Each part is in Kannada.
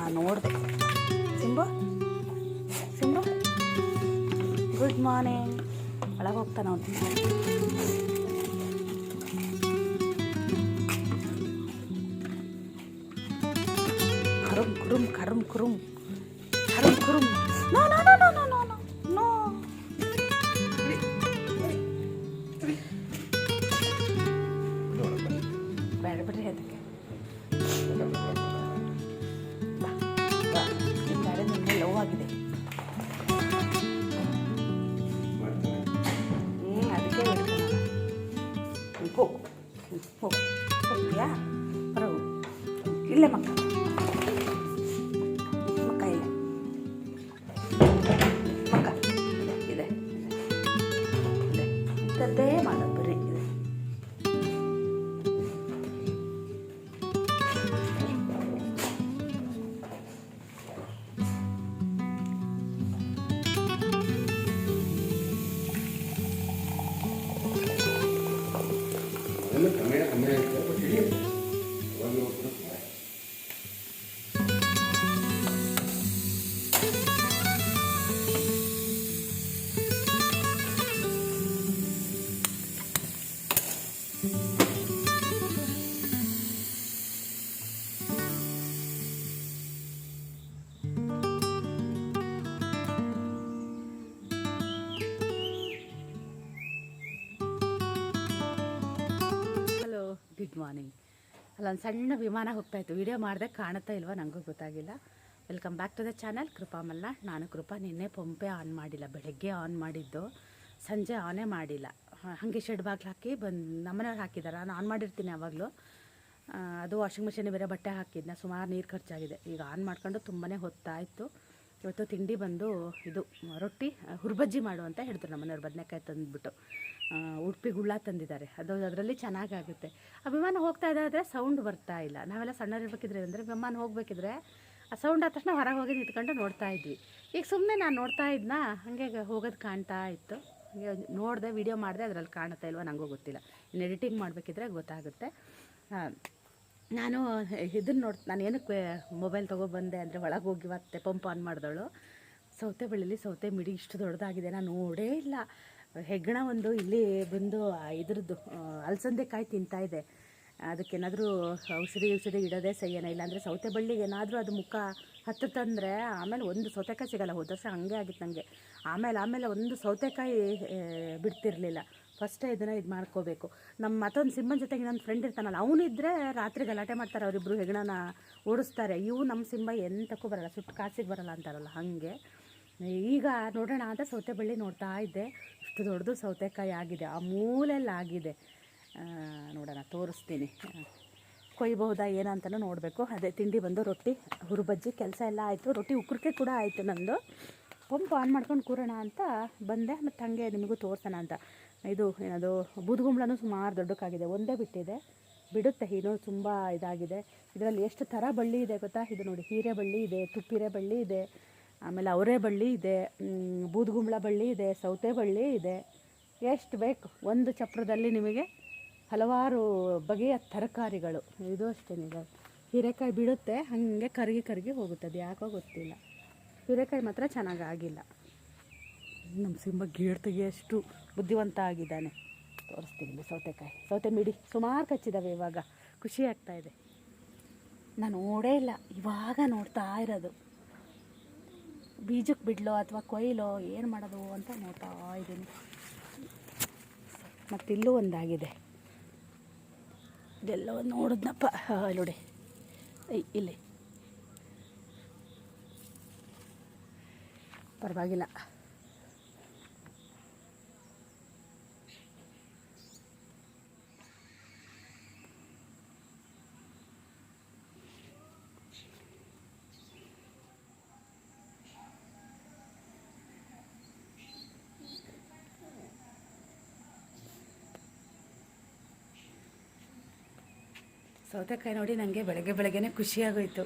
ಹಾಂ ನೋಡಿದೆ. ಸಿಂಬು? ಸಿಂಬು? ಗುಡ್ ಮಾರ್ನಿಂಗ್ ಒಳಗೆ ಹೋಗ್ತಾನೆ ಅವನು. ಕರುಮ್ ಕುರುಮ್ ಕರುಮ್ ಕುರುಮ್ ಕರುಮ್. ಇಲ್ಲೇ ಮಕ್ಕ ಮಕ್ಕ ಇಲ್ಲ ಮಕ್ಕ ಇದೆ ಇದೆ ಇದೆ ಇಂಥದ್ದೇ ಮಾಡೋದು ಬರೀ ಇದೆ Ano, ಸಣ್ಣ ವಿಮಾನ ಹೋಗ್ತಾಯಿತ್ತು ವಿಡಿಯೋ ಮಾಡಿದೆ ಕಾಣುತ್ತಾ ಇಲ್ವಾ ನನಗೂ ಗೊತ್ತಾಗಿಲ್ಲ. Welcome back to the channel Krupa ಮಲ್ಲ. ನಾನು ಕೃಪಾ. ನಿನ್ನೆ ಪಂಪೆ ಆನ್ ಮಾಡಿಲ್ಲ. ಬೆಳಗ್ಗೆ ಆನ್ ಮಾಡಿದ್ದು. ಸಂಜೆ ಆನೇ ಮಾಡಿಲ್ಲ. ಹಾಗೆ ಶೆಡ್ ಬಾಗ್ಲು ಹಾಕಿ ಬಂದು ನಮ್ಮನೆಯವ್ರು ಹಾಕಿದ್ದಾರೆ ನಾನು ಆನ್ ಮಾಡಿರ್ತೀನಿ ಯಾವಾಗಲೂ. ಅದು ವಾಷಿಂಗ್ ಮಿಷಿನ್ ಬೇರೆ ಬಟ್ಟೆ ಹಾಕಿದ್ನ. ಸುಮಾರು ನೀರು ಖರ್ಚಾಗಿದೆ. ಈಗ ಆನ್ ಮಾಡ್ಕೊಂಡು ತುಂಬಾ ಹೊತ್ತಾಯಿತು. ಇವತ್ತು ತಿಂಡಿ ಬಂದು ಇದು, ರೊಟ್ಟಿ, ಹುರ್ಬಜ್ಜಿ ಮಾಡು ಅಂತ ಹೇಳಿದ್ರು ನಮ್ಮನೆಯವ್ರು. ಬದನೆಕಾಯಿ ತಂದುಬಿಟ್ಟು. ಉಡುಪಿ ಗುಳ್ಳ ತಂದಿದ್ದಾರೆ. ಅದು ಅದರಲ್ಲಿ ಚೆನ್ನಾಗಾಗುತ್ತೆ. ಆ ವಿಮಾನ ಹೋಗ್ತಾ ಇದ್ದಾದ್ರೆ ಸೌಂಡ್ ಬರ್ತಾ ಇಲ್ಲ. ನಾವೆಲ್ಲ ಸಣ್ಣರಿರ್ಬೇಕಿದ್ರೆ ಅಂದರೆ ವಿಮಾನ ಹೋಗಬೇಕಿದ್ರೆ ಆ ಸೌಂಡ್ ಆದ ತಕ್ಷಣ ಹೊರಗೆ ಹೋಗಿ ನಿಂತ್ಕೊಂಡು ನೋಡ್ತಾ ಇದ್ವಿ. ಈಗ ಸುಮ್ಮನೆ ನಾನು ನೋಡ್ತಾ ಇದ್ನಾ? ಹಾಗೆ ಹೋಗೋದು ಕಾಣ್ತಾ ಇತ್ತು. ಹಾಗೆ ನೋಡಿದೆ ವಿಡಿಯೋ ಮಾಡಿದೆ, ಅದರಲ್ಲಿ ಕಾಣುತ್ತಾ ಇಲ್ವ ನನಗೂ ಗೊತ್ತಿಲ್ಲ. ಇನ್ನು ಎಡಿಟಿಂಗ್ ಮಾಡಬೇಕಿದ್ರೆ ಗೊತ್ತಾಗುತ್ತೆ. ನಾನು ಇದನ್ನು ನೋಡ್, ನಾನು ಏನಕ್ಕೆ ಮೊಬೈಲ್ ತೊಗೊಬಂದೆ ಅಂದರೆ ಒಳಗೆ ಹೋಗಿ ಮತ್ತೆ ಪಂಪ್ ಆನ್ ಮಾಡಿದಳು. ಸೌತೆ ಬೆಳ್ಳಿಲಿ ಸೌತೆ ಮಿಡಿ ಇಷ್ಟು ದೊಡ್ಡದಾಗಿದೆ, ನಾನು ನೋಡೇ ಇಲ್ಲ. ಹೆಗ್ಗಣ ಒಂದು ಇಲ್ಲಿ ಬಂದು ಇದ್ರದ್ದು ಅಲಸಂದೆ ಕಾಯಿ ತಿಂತಾ ಇದೆ. ಅದಕ್ಕೇನಾದರೂ ಔಷಧಿ ಔಷಧಿ ಇಡೋದೇ ಸೈಯನ ಇಲ್ಲಾಂದರೆ ಸೌತೆ ಬಳ್ಳಿಗೆ ಏನಾದರೂ ಅದು ಮುಖ ಹತ್ತುತ್ತಂದರೆ ಆಮೇಲೆ ಒಂದು ಸೌತೆಕಾಯಿ ಸಿಗಲ್ಲ. ಹೋದ ವರ್ಷ ಹಂಗೆ ಆಗಿತ್ತು ನನಗೆ ಆಮೇಲೆ ಆಮೇಲೆ ಒಂದು ಸೌತೆಕಾಯಿ ಬಿಡ್ತಿರಲಿಲ್ಲ. ಫಸ್ಟೇ ಇದನ್ನು ಇದು ಮಾಡ್ಕೋಬೇಕು. ನಮ್ಮ ಮತ್ತೊಂದು ಸಿಂಹನ ಜೊತೆಗೆ ನನ್ನ ಫ್ರೆಂಡ್ ಇರ್ತಾನಲ್ಲ ಅವನಿದ್ರೆ ರಾತ್ರಿ ಗಲಾಟೆ ಮಾಡ್ತಾರೆ ಅವರಿಬ್ಬರು ಹೆಗ್ಣನ ಓಡಿಸ್ತಾರೆ. ಇವು ನಮ್ಮ ಸಿಂಹ ಎಂತಕ್ಕೂ ಬರಲ್ಲ, ಸುಟ್ಟು ಕಾಸಿಗೆ ಬರಲ್ಲ ಅಂತಾರಲ್ಲ, ಹಾಗೆ. ಈಗ ನೋಡೋಣ ಅಂತ ಸೌತೆ ಬಳ್ಳಿ ನೋಡ್ತಾ ಇದ್ದೆ. ಇಷ್ಟು ದೊಡ್ಡದು ಸೌತೆಕಾಯಿ ಆಗಿದೆ. ಆ ಮೂಲೆಯಲ್ಲಿ ಆಗಿದೆ ನೋಡೋಣ, ತೋರಿಸ್ತೀನಿ. ಕೊಯ್ಬಹುದಾ ಏನಂತಲೂ ನೋಡಬೇಕು. ಅದೇ ತಿಂಡಿ ಬಂದು ರೊಟ್ಟಿ, ಹುರುಬಜ್ಜಿ, ಕೆಲಸ ಎಲ್ಲ ಆಯಿತು. ರೊಟ್ಟಿ ಉಕ್ಕರಿಕೆ ಕೂಡ ಆಯಿತು ನಂದು. ಪಂಪ್ ಆನ್ ಮಾಡ್ಕೊಂಡು ಕೂರೋಣ ಅಂತ ಬಂದೆ. ಮತ್ತು ಹಾಗೆ ನಿಮಗೂ ತೋರ್ಸೋಣ ಅಂತ. ಇದು ಏನದು, ಬೂದುಗುಂಬಳನೂ ಸುಮಾರು ದೊಡ್ಡಕ್ಕಾಗಿದೆ. ಒಂದೇ ಬಿಟ್ಟಿದೆ. ಬಿಡುತ್ತೆ ಇನ್ನೂ ತುಂಬ ಇದಾಗಿದೆ. ಇದರಲ್ಲಿ ಎಷ್ಟು ಥರ ಬಳ್ಳಿ ಇದೆ ಗೊತ್ತಾ? ಇದು ನೋಡಿ, ಹೀರೆ ಬಳ್ಳಿ ಇದೆ, ತುಪ್ಪಿರೆ ಬಳ್ಳಿ ಇದೆ. ಆಮೇಲೆ ಅವರೇ ಬಳ್ಳಿ ಇದೆ ಬೂದುಗುಂಬಳ ಬಳ್ಳಿ ಇದೆ, ಸೌತೆ ಬಳ್ಳಿ ಇದೆ. ಎಷ್ಟು ಬೇಕು, ಒಂದು ಚಪ್ರದಲ್ಲಿ ನಿಮಗೆ ಹಲವಾರು ಬಗೆಯ ತರಕಾರಿಗಳು. ಇದು ಅಷ್ಟೇ ಇದೆ ಹೀರೆಕಾಯಿ ಬಿಡುತ್ತೆ, ಹಾಗೆ ಕರಗಿ ಕರಗಿ ಹೋಗುತ್ತೆ. ಅದು ಯಾಕೋ ಗೊತ್ತಿಲ್ಲ. ಹೀರೆಕಾಯಿ ಮಾತ್ರ ಚೆನ್ನಾಗಿ ಆಗಿಲ್ಲ. ನಮ್ಮ ಸಿಂಹ ಗೇಡ್ ಎಷ್ಟು ಬುದ್ಧಿವಂತ ಆಗಿದ್ದಾನೆ. ತೋರಿಸ್ತೀನಿ ಸೌತೆಕಾಯಿ. ಸೌತೆ ಮಿಡಿ, ಸುಮಾರು ಕಚ್ಚಿದ್ದಾವೆ ಇವಾಗ. ಖುಷಿ ಆಗ್ತಾ ಇದೆ. ನಾನು ನೋಡೇ ಇಲ್ಲ. ಇವಾಗ ನೋಡ್ತಾ ಇರೋದು. ಬೀಜಕ್ಕೆ ಬಿಡ್ಲೋ ಅಥವಾ ಕೊಯ್ಲೋ ಏನು ಮಾಡೋದು ಅಂತ ನೋಡ್ತಾ ಇದ್ದೀನಿ ಮತ್ತಿಲ್ಲೂ ಒಂದಾಗಿದೆ. ಇದೆಲ್ಲ ನೋಡಿದ್ನಪ್ಪ. ಇಲ್ಲಿ ನೋಡಿ. ಇಲ್ಲಿ. ಪರವಾಗಿಲ್ಲ. ಸೌತೆಕಾಯಿ ನೋಡಿ ನನಗೆ ಬೆಳಗ್ಗೆ ಬೆಳಗ್ಗೆ ಖುಷಿಯಾಗೋಯಿತು.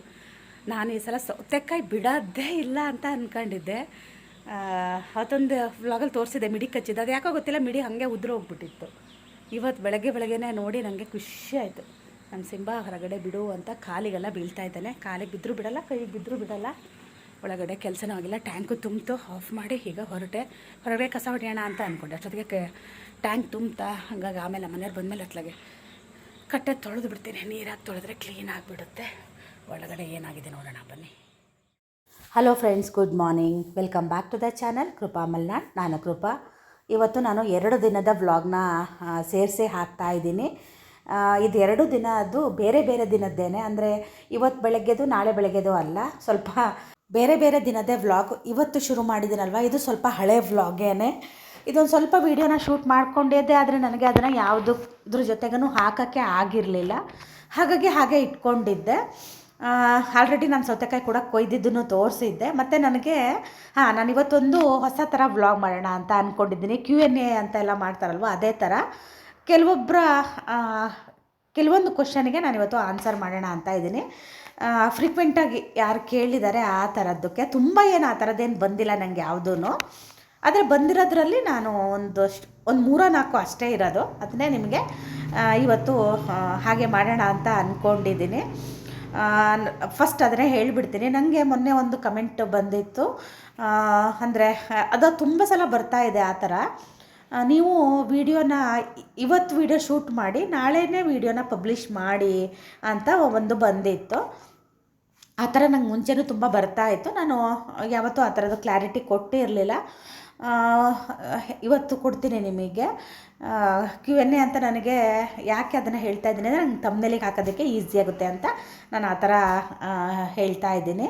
ನಾನು ಈ ಸಲ ಸೌತೆಕಾಯಿ ಬಿಡೋದೇ ಇಲ್ಲ ಅಂತ ಅಂದ್ಕೊಂಡಿದ್ದೆ ಅದೊಂದು ವ್ಲಾಗಲ್ಲಿ ತೋರಿಸಿದೆ ಮಿಡಿ ಕಚ್ಚಿದ್ದೆ. ಅದು ಯಾಕೋ ಗೊತ್ತಿಲ್ಲ, ಮಿಡಿ ಹಾಗೆ ಉದುರು ಹೋಗ್ಬಿಟ್ಟಿತ್ತು. ಇವತ್ತು ಬೆಳಗ್ಗೆ ಬೆಳಗ್ಗೆ ನೋಡಿ ನನಗೆ ಖುಷಿ ಆಯಿತು. ನಮ್ಮ ಸಿಂಬ ಹೊರಗಡೆ ಬಿಡು ಅಂತ ಕಾಲಿಗೆಲ್ಲ ಬೀಳ್ತಾ ಇದ್ದಾನೆ. ಕಾಲಿಗೆ ಬಿದ್ದರೂ ಬಿಡಲ್ಲ, ಕೈಗೆ ಬಿದ್ದರೂ ಬಿಡಲ್ಲ. ಒಳಗಡೆ ಕೆಲಸನೂ ಆಗಿಲ್ಲ. ಟ್ಯಾಂಕು ತುಂಬಿತು, ಆಫ್ ಮಾಡಿ ಈಗ ಹೊರಟೆ. ಹೊರಗಡೆ ಕಸ ಹೊಡೆಯೋಣ ಅಂತ ಅಂದ್ಕೊಂಡೆ ಅಷ್ಟೊತ್ತಿಗೆ ಟ್ಯಾಂಕ್ ತುಂಬ್ತಾ, ಹಂಗಾಗಿ ಆಮೇಲೆ ಮನೆಯವ್ರು ಬಂದಮೇಲೆ ಅತ್ಲಾಗೆ ಕಟ್ಟೆ ತೊಳೆದು ಬಿಡ್ತೀನಿ. ನೀರಾಗಿ ತೊಳೆದ್ರೆ ಕ್ಲೀನ್ ಆಗಿಬಿಡುತ್ತೆ. ಒಳಗಡೆ ಏನಾಗಿದೆ ನೋಡೋಣ, ಬನ್ನಿ. Hello friends good morning welcome back to the channel Krupa Malnad. ನಾನು ಕೃಪಾ. ಇವತ್ತು ನಾನು ಎರಡು ದಿನದ ವ್ಲಾಗ್ನ ಸೇರಿಸಿ ಹಾಕ್ತಾ ಇದ್ದೀನಿ. ಇದು ಎರಡು ದಿನ ಅದು ಬೇರೆ ಬೇರೆ ದಿನದ್ದೇನೆ. ಅಂದರೆ ಇವತ್ತು ಬೆಳಗ್ಗೆದು, ನಾಳೆ ಬೆಳಗ್ಗೆದು ಅಲ್ಲ. ಸ್ವಲ್ಪ ಬೇರೆ ಬೇರೆ ದಿನದೇ ವ್ಲಾಗ್ ಇವತ್ತು ಶುರು ಮಾಡಿದ್ದೀನಲ್ವ? ಇದು ಸ್ವಲ್ಪ ಹಳೆ ವ್ಲಾಗೇನೆ ಇದೊಂದು ಸ್ವಲ್ಪ ವೀಡಿಯೋನ ಶೂಟ್ ಮಾಡ್ಕೊಂಡಿದ್ದೆ, ಆದರೆ ನನಗೆ ಅದನ್ನು ಯಾವುದ್ರ ಜೊತೆಗೂ ಹಾಕೋಕ್ಕೆ ಆಗಿರಲಿಲ್ಲ. ಹಾಗಾಗಿ ಹಾಗೆ ಇಟ್ಕೊಂಡಿದ್ದೆ. ಆಲ್ರೆಡಿ ನಾನು ಸೌತೆಕಾಯಿ ಕೂಡ ಕೊಯ್ದಿದ್ದನ್ನು ತೋರಿಸಿದ್ದೆ. ಮತ್ತು ನನಗೆ, ಹಾಂ, ನಾನು ಇವತ್ತೊಂದು ಹೊಸ ಥರ ವ್ಲಾಗ್ ಮಾಡೋಣ ಅಂತ ಅಂದ್ಕೊಂಡಿದ್ದೀನಿ ಕ್ಯೂ ಎನ್ ಎ ಅಂತ ಎಲ್ಲ ಮಾಡ್ತಾರಲ್ವ, ಅದೇ ಥರ ಕೆಲವೊಬ್ಬರ ಕೆಲವೊಂದು ಕ್ವಶನಿಗೆ ನಾನು ಇವತ್ತು ಆನ್ಸರ್ ಮಾಡೋಣ ಅಂತ ಇದ್ದೀನಿ. ಫ್ರೀಕ್ವೆಂಟಾಗಿ ಯಾರು ಕೇಳಿದ್ದಾರೆ ಆ ಥರದ್ದಕ್ಕೆ ತುಂಬ ಏನು ಆ ಥರದ್ದೇನು ಬಂದಿಲ್ಲ ನನಗೆ ಯಾವುದೂ ಆದರೆ ಬಂದಿರೋದ್ರಲ್ಲಿ ನಾನು ಒಂದಷ್ಟು, ಒಂದು ಮೂರ ನಾಲ್ಕು ಅಷ್ಟೇ ಇರೋದು. ಅದನ್ನೇ ನಿಮಗೆ ಇವತ್ತು ಹಾಗೆ ಮಾಡೋಣ ಅಂತ ಅಂದ್ಕೊಂಡಿದ್ದೀನಿ ಫಸ್ಟ್ ಅದನ್ನೇ ಹೇಳಿಬಿಡ್ತೀನಿ. ನನಗೆ ಮೊನ್ನೆ ಒಂದು ಕಮೆಂಟ್ ಬಂದಿತ್ತು. ಅಂದರೆ, ಅದು ತುಂಬ ಸಲ ಬರ್ತಾ ಇದೆ ಆ ಥರ. ನೀವು ವಿಡಿಯೋನ, ಇವತ್ತು ವಿಡಿಯೋ ಶೂಟ್ ಮಾಡಿ, ನಾಳೆನೇ ವಿಡಿಯೋನ ಪಬ್ಲಿಷ್ ಮಾಡಿ ಅಂತ ಒಂದು ಬಂದಿತ್ತು. ಆ ಥರ ನಂಗೆ ಮುಂಚೆನೂ ತುಂಬ ಬರ್ತಾ ಇತ್ತು. ನಾನು ಯಾವತ್ತೂ ಆ ಥರದ್ದು ಕ್ಲಾರಿಟಿ ಕೊಟ್ಟಿರಲಿಲ್ಲ. ಇವತ್ತು ಕೊಡ್ತೀನಿ ನಿಮಗೆ. ಕ್ಯೂ ಎನ್ ಎ ಅಂತ ನನಗೆ ಯಾಕೆ ಅದನ್ನು ಹೇಳ್ತಾ ಇದ್ದೀನಿ ಅಂದರೆ ನಂಗೆ ತಮ್ಮನೇಲಿಗೆ ಹಾಕೋದಕ್ಕೆ ಈಸಿ ಆಗುತ್ತೆ ಅಂತ ನಾನು ಆ ಥರ ಹೇಳ್ತಾ ಇದ್ದೀನಿ.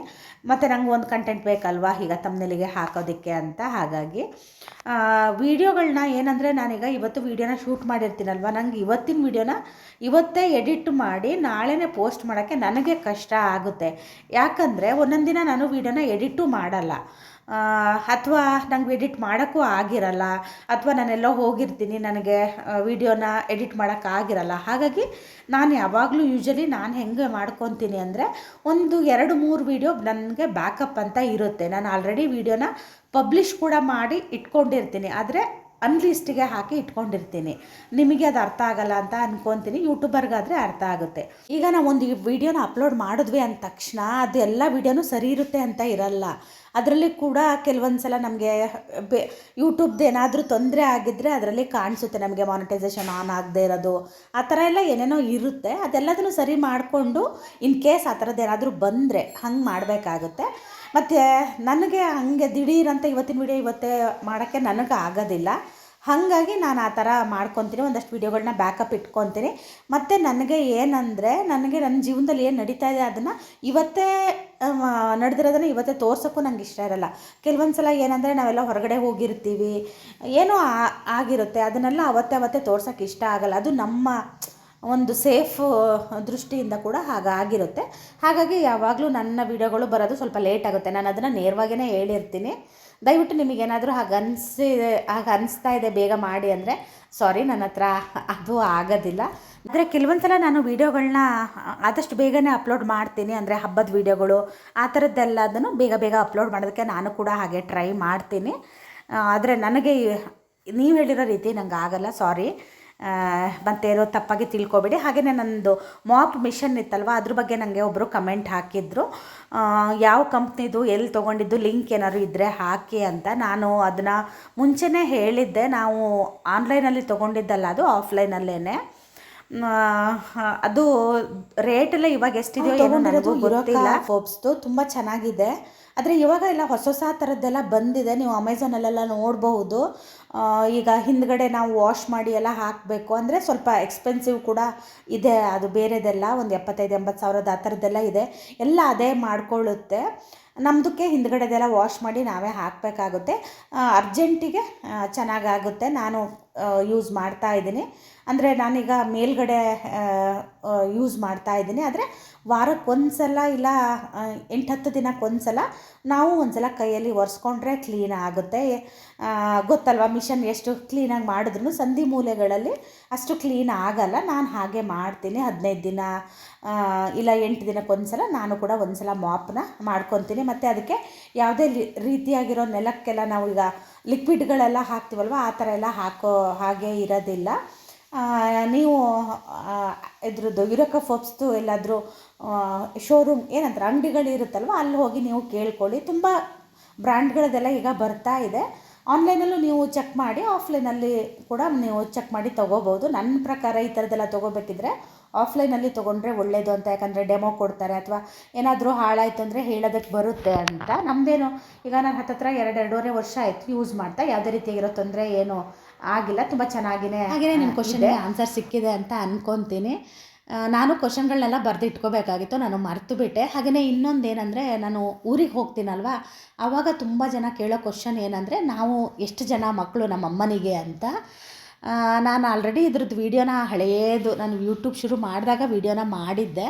ಮತ್ತು ನಂಗೆ ಒಂದು ಕಂಟೆಂಟ್ ಬೇಕಲ್ವಾ ಈಗ ತಮ್ಮನೇಲಿಗೆ ಹಾಕೋದಕ್ಕೆ ಅಂತ ಹಾಗಾಗಿ. ವೀಡಿಯೋಗಳನ್ನ ಏನಂದರೆ ನಾನೀಗ ಇವತ್ತು ವೀಡಿಯೋನ ಶೂಟ್ ಮಾಡಿರ್ತೀನಲ್ವ, ನಂಗೆ ಇವತ್ತಿನ ವೀಡಿಯೋನ ಇವತ್ತೇ ಎಡಿಟ್ ಮಾಡಿ ನಾಳೆನೇ ಪೋಸ್ಟ್ ಮಾಡೋಕ್ಕೆ ನನಗೆ ಕಷ್ಟ ಆಗುತ್ತೆ. ಯಾಕಂದರೆ ಒಂದೊಂದು ದಿನ ನಾನು ವೀಡಿಯೋನ ಎಡಿಟು ಮಾಡಲ್ಲ. ಅಥವಾ ನಂಗೆ ಎಡಿಟ್ ಮಾಡೋಕ್ಕೂ ಆಗಿರಲ್ಲ, ಅಥವಾ ನಾನೆಲ್ಲೋ ಹೋಗಿರ್ತೀನಿ, ನನಗೆ ವೀಡಿಯೋನ ಎಡಿಟ್ ಮಾಡೋಕ್ಕಾಗಿರಲ್ಲ ಹಾಗಾಗಿ ನಾನು ಯಾವಾಗಲೂ ಯೂಶಲಿ ನಾನು ಹೆಂಗೆ ಮಾಡ್ಕೊತೀನಿ ಅಂದರೆ ಒಂದು ಎರಡು ಮೂರು ವೀಡಿಯೋ ನನಗೆ ಬ್ಯಾಕಪ್ ಅಂತ ಇರುತ್ತೆ. ನಾನು ಆಲ್ರೆಡಿ ವೀಡಿಯೋನ ಪಬ್ಲಿಷ್ ಕೂಡ ಮಾಡಿ ಇಟ್ಕೊಂಡಿರ್ತೀನಿ. ಆದರೆ ಅನ್ಲಿಸ್ಟಿಗೆ ಹಾಕಿ ಇಟ್ಕೊಂಡಿರ್ತೀನಿ. ನಿಮಗೆ ಅದು ಅರ್ಥ ಆಗಲ್ಲ ಅಂತ ಅನ್ಕೊತೀನಿ. ಯೂಟ್ಯೂಬರ್ಗಾದರೆ ಅರ್ಥ ಆಗುತ್ತೆ. ಈಗ ನಾವು ಒಂದು ವಿಡಿಯೋನ ಅಪ್ಲೋಡ್ ಮಾಡಿದ್ವಿ ಅಂದ ತಕ್ಷಣ ಅದು ಎಲ್ಲ ವಿಡಿಯೋನೂ ಸರಿ ಇರುತ್ತೆ ಅಂತ ಇರಲ್ಲ. ಅದರಲ್ಲಿ ಕೂಡ ಕೆಲವೊಂದು ಸಲ ನಮಗೆ ಬೆ ಯೂಟ್ಯೂಬ್ದು ಏನಾದರೂ ತೊಂದರೆ ಆಗಿದ್ದರೆ ಅದರಲ್ಲಿ ಕಾಣಿಸುತ್ತೆ ನಮಗೆ ಮಾನಿಟೈಸೇಷನ್ ಆನ್ ಆಗದೆ ಇರೋದು. ಆ ಥರ ಎಲ್ಲ ಏನೇನೋ ಇರುತ್ತೆ. ಅದೆಲ್ಲದನ್ನು ಸರಿ ಮಾಡಿಕೊಂಡು ಇನ್ ಕೇಸ್ ಆ ಥರದ್ದು ಏನಾದರೂ ಬಂದರೆ ಹಂಗೆ ಮಾಡಬೇಕಾಗುತ್ತೆ. ಮತ್ತು, ನನಗೆ ಹಂಗೆ ದಿಢೀರಂತ ಇವತ್ತಿನ ವಿಡಿಯೋ ಇವತ್ತೇ ಮಾಡೋಕ್ಕೆ ನನಗೆ ಆಗೋದಿಲ್ಲ. ಹಾಗಾಗಿ ನಾನು ಆ ಥರ ಮಾಡ್ಕೊತೀನಿ, ಒಂದಷ್ಟು ವೀಡಿಯೋಗಳನ್ನ ಬ್ಯಾಕಪ್ ಇಟ್ಕೊತೀನಿ. ಮತ್ತು ನನಗೆ ಏನಂದರೆ, ನನಗೆ ನನ್ನ ಜೀವನದಲ್ಲಿ ಏನು ನಡೀತಾ ಇದೆ ಅದನ್ನು ಇವತ್ತೇ ನಡೆದಿರೋದನ್ನು ಇವತ್ತೇ ತೋರ್ಸೋಕ್ಕೂ ನಂಗೆ ಇಷ್ಟ ಇರಲ್ಲ. ಕೆಲವೊಂದು ಸಲ ಏನಂದರೆ ನಾವೆಲ್ಲ ಹೊರಗಡೆ ಹೋಗಿರ್ತೀವಿ, ಏನೋ ಆಗಿರುತ್ತೆ. ಅದನ್ನೆಲ್ಲ ಅವತ್ತೇ ಅವತ್ತೇ ತೋರ್ಸೋಕ್ಕೆ ಇಷ್ಟ ಆಗಲ್ಲ. ಅದು ನಮ್ಮ ಒಂದು ಸೇಫ್ ದೃಷ್ಟಿಯಿಂದ ಕೂಡ ಹಾಗಾಗಿರುತ್ತೆ ಹಾಗಾಗಿ ಯಾವಾಗಲೂ ನನ್ನ ವೀಡಿಯೋಗಳು ಬರೋದು ಸ್ವಲ್ಪ ಲೇಟ್ ಆಗುತ್ತೆ. ನಾನು ಅದನ್ನು ನೇರವಾಗಿಯೇ ಹೇಳಿರ್ತೀನಿ. ದಯವಿಟ್ಟು ನಿಮಗೇನಾದರೂ ಹಾಗೆ ಅನಿಸಿ, ಹಾಗೆ ಅನಿಸ್ತಾ ಇದೆ ಬೇಗ ಮಾಡಿ ಅಂದರೆ ಸಾರಿ ನನ್ನ ಹತ್ರ ಅದು ಆಗೋದಿಲ್ಲ. ಆದರೆ ಕೆಲವೊಂದು ಸಲ ನಾನು ವೀಡಿಯೋಗಳನ್ನ ಆದಷ್ಟು ಬೇಗನೆ ಅಪ್ಲೋಡ್ ಮಾಡ್ತೀನಿ, ಅಂದರೆ ಹಬ್ಬದ ವೀಡಿಯೋಗಳು, ಆ ಥರದ್ದೆಲ್ಲದನ್ನು ಬೇಗ ಬೇಗ ಅಪ್ಲೋಡ್ ಮಾಡೋದಕ್ಕೆ ನಾನು ಕೂಡ ಹಾಗೆ ಟ್ರೈ ಮಾಡ್ತೀನಿ. ಆದರೆ ನನಗೆ ನೀವು ಹೇಳಿರೋ ರೀತಿ ನಂಗೆ ಆಗಲ್ಲ ಸಾರಿ ಮತ್ತು ಏನೋ ತಪ್ಪಾಗಿ ತಿಳ್ಕೊಬೇಡಿ. ಹಾಗೆಯೇ ನನ್ನದು ಮಾಪ್ ಮಿಷನ್ ಇತ್ತಲ್ವ ಅದ್ರ ಬಗ್ಗೆ ನನಗೆ ಒಬ್ಬರು ಕಮೆಂಟ್ ಹಾಕಿದ್ರು. ಯಾವ ಕಂಪ್ನಿದು ಎಲ್ಲಿ ತೊಗೊಂಡಿದ್ದು ಲಿಂಕ್ ಏನಾದ್ರು ಇದ್ದರೆ ಹಾಕಿ ಅಂತ ನಾನು ಅದನ್ನು ಮುಂಚೆನೇ ಹೇಳಿದ್ದೆ. ನಾವು ಆನ್ಲೈನಲ್ಲಿ ತೊಗೊಂಡಿದ್ದಲ್ಲ ಅದು ಆಫ್ಲೈನಲ್ಲೇ ಅದು ರೇಟ್ ಎಲ್ಲ ಇವಾಗ ಎಷ್ಟಿದೆಯೋ ಏನೋ ನನಗೂ ಗೊತ್ತಿಲ್ಲ. ಹೋಪ್ಸ್ದು ತುಂಬ ಚೆನ್ನಾಗಿದೆ. ಆದರೆ ಇವಾಗ ಎಲ್ಲ ಹೊಸ ಹೊಸ ಥರದ್ದೆಲ್ಲ ಬಂದಿದೆ. ನೀವು ಅಮೆಝಾನಲ್ಲೆಲ್ಲ ನೋಡಬಹುದು. ಈಗ ಹಿಂದ್ಗಡೆ ನಾವು ವಾಶ್ ಮಾಡಿ ಎಲ್ಲ ಹಾಕಬೇಕು. ಅಂದರೆ ಸ್ವಲ್ಪ ಎಕ್ಸ್ಪೆನ್ಸಿವ್ ಕೂಡ ಇದೆ. ಅದು ಬೇರೆದೆಲ್ಲ ಒಂದು ಎಪ್ಪತ್ತೈದು, ಎಂಬತ್ತು ಸಾವಿರದ ಆ ಥರದ್ದೆಲ್ಲ ಇದೆ. ಎಲ್ಲ ಅದೇ ಮಾಡಿಕೊಳ್ಳುತ್ತೆ. ನಮ್ಮದಕ್ಕೆ ಹಿಂದ್ಗಡೆದೆಲ್ಲ ವಾಶ್ ಮಾಡಿ ನಾವೇ ಹಾಕಬೇಕಾಗುತ್ತೆ. ಅರ್ಜೆಂಟಿಗೆ ಚೆನ್ನಾಗಾಗುತ್ತೆ. ನಾನು ಯೂಸ್ ಮಾಡ್ತಾ ಇದ್ದೀನಿ. ಅಂದರೆ ನಾನೀಗ ಮೇಲ್ಗಡೆ ಯೂಸ್ ಮಾಡ್ತಾ ಇದ್ದೀನಿ. ಆದರೆ ವಾರಕ್ಕೆ ಒಂದು ಸಲ ಇಲ್ಲ ಎಂಟು ಹತ್ತು ದಿನಕ್ಕೆ ಒಂದು ಸಲ ನಾವು ಒಂದು ಸಲ ಕೈಯಲ್ಲಿ ಒರೆಸ್ಕೊಂಡ್ರೆ ಕ್ಲೀನ್ ಆಗುತ್ತೆ. ಗೊತ್ತಲ್ವ ಮಿಷನ್ ಎಷ್ಟು ಕ್ಲೀನಾಗಿ ಮಾಡಿದ್ರು ಸಂಧಿ ಮೂಲೆಗಳಲ್ಲಿ ಅಷ್ಟು ಕ್ಲೀನ್ ಆಗಲ್ಲ. ನಾನು ಹಾಗೆ ಮಾಡ್ತೀನಿ. ಹದಿನೈದು ದಿನ ಇಲ್ಲ ಎಂಟು ದಿನಕ್ಕೆ ಒಂದು ಸಲ ನಾನು ಕೂಡ ಒಂದು ಸಲ ಮಾಪ್ನ ಮಾಡ್ಕೊತೀನಿ. ಮತ್ತು ಅದಕ್ಕೆ ಯಾವುದೇ ರೀತಿಯಾಗಿರೋ ನೆಲಕ್ಕೆಲ್ಲ ನಾವು ಈಗ ಲಿಕ್ವಿಡ್ಗಳೆಲ್ಲ ಹಾಕ್ತೀವಲ್ವ, ಆ ಥರ ಎಲ್ಲ ಹಾಕೋ ಹಾಗೆ ಇರೋದಿಲ್ಲ. ನೀವು ಇದ್ರದ್ದು ಯುರಕ ಫೋಪ್ಸ್ದು ಎಲ್ಲಾದರೂ ಶೋರೂಮ್ ಏನಂತಾರೆ, ಅಂಗಡಿಗಳು ಇರುತ್ತಲ್ವ, ಅಲ್ಲಿ ಹೋಗಿ ನೀವು ಕೇಳ್ಕೊಳ್ಳಿ. ತುಂಬ ಬ್ರ್ಯಾಂಡ್ಗಳದೆಲ್ಲ ಈಗ ಬರ್ತಾ ಇದೆ. ಆನ್ಲೈನಲ್ಲೂ ನೀವು ಚೆಕ್ ಮಾಡಿ, ಆಫ್ಲೈನಲ್ಲಿ ಕೂಡ ನೀವು ಚೆಕ್ ಮಾಡಿ ತೊಗೋಬೋದು. ನನ್ನ ಪ್ರಕಾರ ಈ ಥರದ್ದೆಲ್ಲ ತೊಗೋಬೇಕಿದ್ರೆ, ಆಫ್ಲೈನಲ್ಲಿ ತೊಗೊಂಡ್ರೆ ಒಳ್ಳೆಯದು ಅಂತ. ಯಾಕಂದರೆ ಡೆಮೋ ಕೊಡ್ತಾರೆ, ಅಥವಾ ಏನಾದರೂ ಹಾಳಾಯಿತು ಅಂದರೆ ಹೇಳೋದಕ್ಕೆ ಬರುತ್ತೆ ಅಂತ. ನಮ್ಮದೇನು ಈಗ ನಾನು ಹತ್ತತ್ರ ಎರಡು, ಎರಡೂವರೆ ವರ್ಷ ಆಯಿತು ಯೂಸ್ ಮಾಡ್ತಾ. ಯಾವುದೇ ರೀತಿಯಾಗಿರೋ ತೊಂದರೆ ಏನು ಆಗಿಲ್ಲ ತುಂಬ ಚೆನ್ನಾಗಿನೇ ಹಾಗೆಯೇ ನಿಮ್ಮ ಕ್ವಶನ್ಗೆ ಆನ್ಸರ್ ಸಿಕ್ಕಿದೆ ಅಂತ ಅನ್ಕೊತೀನಿ. ಆ, ನಾನು ಕ್ವಶನ್ಗಳನ್ನೆಲ್ಲ ಬರೆದು ಇಟ್ಕೋಬೇಕಾಗಿತ್ತು ನಾನು ಮರೆತು ಬಿಟ್ಟೆ. ಹಾಗೆಯೇ ಇನ್ನೊಂದು ಏನಂದರೆ ನಾನು ಊರಿಗೆ ಹೋಗ್ತೀನಲ್ವ ಆವಾಗ ತುಂಬ ಜನ ಕೇಳೋ ಕ್ವಶನ್ ಏನಂದರೆ ನಾವು ಎಷ್ಟು ಜನ ಮಕ್ಕಳು ನಮ್ಮ ಅಮ್ಮನಿಗೆ ಅಂತ. ನಾನು ಆಲ್ರೆಡಿ ಇದ್ರದ್ದು ವೀಡಿಯೋನ ಹಳೆಯದು ನಾನು ಯೂಟ್ಯೂಬ್ ಶುರು ಮಾಡಿದಾಗ ವೀಡಿಯೋನ ಮಾಡಿದ್ದೆ.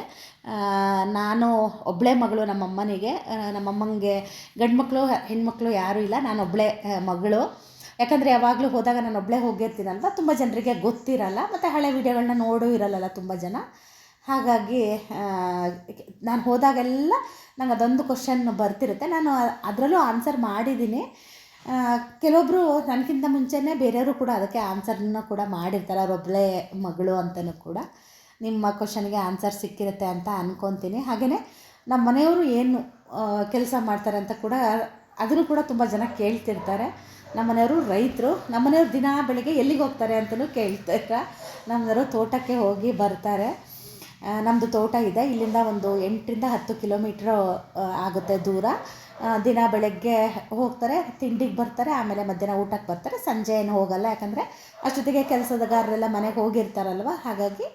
ನಾನು ಒಬ್ಬಳೇ ಮಗಳು ನಮ್ಮಮ್ಮನಿಗೆ ನಮ್ಮಮ್ಮನಿಗೆ ನಮ್ಮಮ್ಮಂಗೆ ಗಂಡು ಮಕ್ಕಳು ಹೆಣ್ಮಕ್ಳು ಯಾರೂ ಇಲ್ಲ ನಾನು ಒಬ್ಬಳೇ ಮಗಳು. ಯಾಕಂದರೆ ಯಾವಾಗಲೂ ಹೋದಾಗ ನಾನು ಒಬ್ಬಳೇ ಹೋಗಿರ್ತೀನಲ್ವ? ತುಂಬ ಜನರಿಗೆ ಗೊತ್ತಿರಲ್ಲ, ಮತ್ತು ಹಳೆ ವೀಡಿಯೋಗಳನ್ನ ನೋಡೂ ಇರಲ್ಲಲ್ಲ ತುಂಬ ಜನ. ಹಾಗಾಗಿ ನಾನು ಹೋದಾಗೆಲ್ಲ ನಂಗೆ ಅದೊಂದು ಕ್ವಶನ್ ಬರ್ತಿರುತ್ತೆ. ನಾನು ಅದರಲ್ಲೂ ಆನ್ಸರ್ ಮಾಡಿದ್ದೀನಿ ಕೆಲವೊಬ್ಬರು ನನಗಿಂತ ಮುಂಚೆನೇ ಬೇರೆಯವರು ಕೂಡ ಅದಕ್ಕೆ ಆನ್ಸರ್ನ ಕೂಡ ಮಾಡಿರ್ತಾರೆ ಅವರೊಬ್ಬಳೇ ಮಗಳು ಅಂತಲೂ ಕೂಡ. ನಿಮ್ಮ ಕ್ವಶನ್ಗೆ ಆನ್ಸರ್ ಸಿಕ್ಕಿರುತ್ತೆ ಅಂತ ಅಂದ್ಕೊತೀನಿ ಹಾಗೆಯೇ ನಮ್ಮ ಮನೆಯವರು ಏನು ಕೆಲಸ ಮಾಡ್ತಾರೆ ಅಂತ ಕೂಡ ಅದನ್ನು ಕೂಡ ತುಂಬ ಜನ ಕೇಳ್ತಿರ್ತಾರೆ. ನಮ್ಮ ಮನೆಯವರು ರೈತರು ನಮ್ಮ ಮನೆಯವ್ರು ದಿನ ಬೆಳಿಗ್ಗೆ ಎಲ್ಲಿಗೆ ಹೋಗ್ತಾರೆ ಅಂತಲೂ ಕೇಳ್ತಾರೆ ನಮ್ಮನೆಯವರು ತೋಟಕ್ಕೆ ಹೋಗಿ ಬರ್ತಾರೆ. ನಮ್ಮದು ತೋಟ ಇದೆ. ಇಲ್ಲಿಂದ ಒಂದು ಎಂಟರಿಂದ ಹತ್ತು ಕಿಲೋಮೀಟ್ರ್ ಆಗುತ್ತೆ ದೂರ. ದಿನ ಬೆಳಗ್ಗೆ ಹೋಗ್ತಾರೆ, ತಿಂಡಿಗೆ ಬರ್ತಾರೆ, ಆಮೇಲೆ ಮಧ್ಯಾಹ್ನ ಊಟಕ್ಕೆ ಬರ್ತಾರೆ. ಸಂಜೆ ಏನು ಹೋಗಲ್ಲ, ಯಾಕಂದರೆ ಅಷ್ಟೊತ್ತಿಗೆ ಕೆಲಸದಗಾರರೆಲ್ಲ ಮನೆಗೆ ಹೋಗಿರ್ತಾರಲ್ವ? ಹಾಗಾಗಿ